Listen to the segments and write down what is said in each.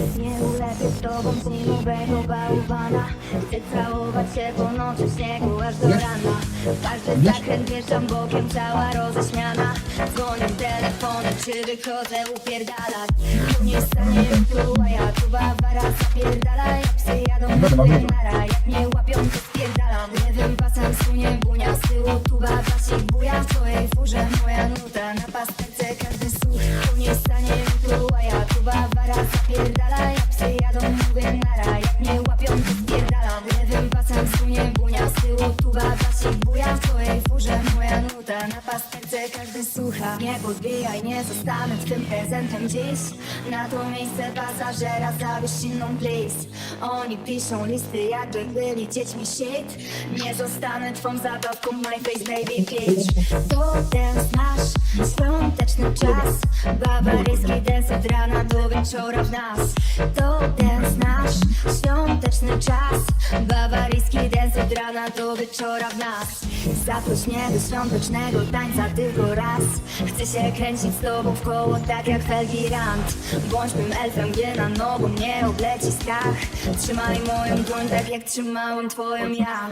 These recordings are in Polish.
Nie ulepię z tobą zimowego bałwana Chcę całować się po nocy w śniegu aż do rana. Każdy zakręt wjeżdżam bokiem, cała roześmiana Dzwonią telefony, czy wychodzę upierdalać? Tu nie stanie tu, a ja tu bawara zapierdala. Jak psy jadą, nara Jak mnie tuba, basik buja W twojej furze. Moja nuta Na pasterce każdy słucha. Nie podbijaj, nie zostanę twym prezentem dziś Na to miejsce pasażera zabierz inną please Oni piszą listy jakby byli dziećmi shit Nie zostanę twą zabawką my face baby bitch To dance nasz świąteczny czas. Bawaryjski dance od rana do wieczora w nas. To dance nasz świąteczny czas od rana do wieczora w nas. Zaproś mnie do świątecznego tańca tylko raz. Chcę się kręcić z tobą w koło tak jak Felgi Rand Bądź mym elfem, gdzie na nogą nie obleci strach. Trzymaj moją dłoń tak jak trzymałem twoją ja.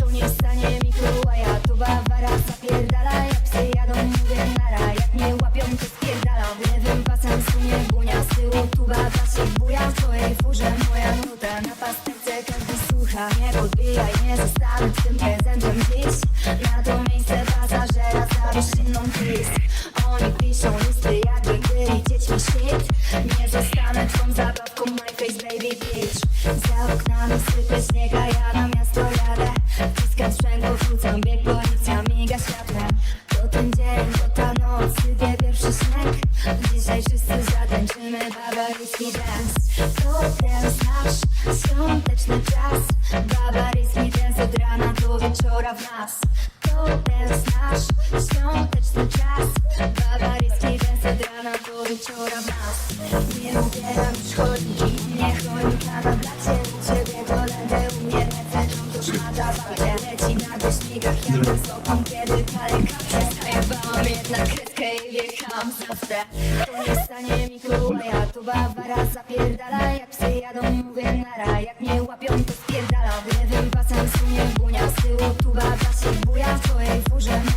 Tu nie stanie mi król, a ja tu bawara zapierdala zostanę tym prezentem dziś. Na to miejsce pasażera zabierz inną twist. Oni piszą listy jakby byli dziećmi shit Nie zostanę twą zabawką my face baby bitch. Za oknami sypie śnieg, a ja na miasto jadę. Wciskam sprzęgło, wrzucam bieg, policja miga światłem To ten dzień, to ta noc, sypie pierwszy śnieg Dzisiaj wszyscy zatańczymy bawaryjski dance chodniki Niech choinka na blacie Ciebie do ledu mnie lece Rządu szmata walkę Leci na głośnikach Ja wysoką kiedy palę kapsę Zajebałam jednak kredkę i wjechałam zawsze To nie stanie mi ja tu Bawara zapierdala Jak psy jadą mówię nara Jak mnie łapią to spierdala W Lewym pasem sunie bunia Z tyłu tuba basie buja W twojej furze